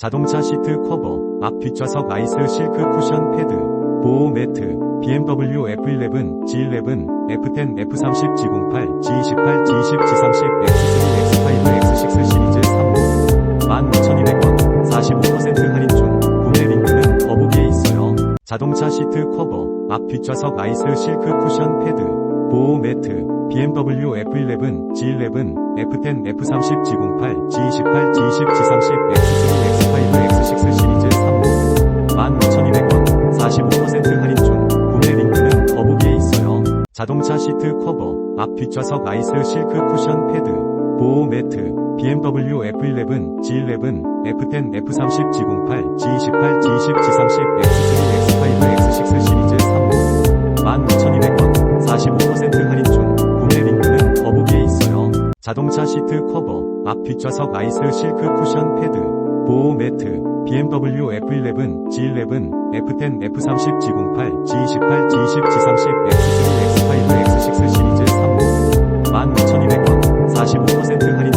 자동차 시트 커버, 앞 뒷좌석 아이스 실크 쿠션 패드, 보호 매트, BMW F11, G11, F10, F30, G08, G28, G20, G30, X3, X5, X6 시리즈 3부 15,200원 45% 할인 중 구매 링크는 더보기에 있어요. 자동차 시트 커버, 앞 뒷좌석 아이스 실크 쿠션 패드, 보호 매트, BMW F11, G11, F10, F30, G08, G28, G20, G30, X3, X5, 45% 할인 중 구매 링크는 더보기에 있어요. 자동차 시트 커버, 앞 뒷좌석 아이스 실크 쿠션 패드, 보호 매트, BMW F11, G11, F10, F30, G08, G28, G20, G30, X3, X5, X6 시리즈 3부 12,200원 45% 할인 중 구매 링크는 더보기에 있어요. 자동차 시트 커버, 앞 뒷좌석 아이스 실크 쿠션 패드, 보호 매트, BMW F11, G11, F10, F30, G08, G28, G20, G30, X3, X5, X6 시리즈 3호 15,200원 45% 할인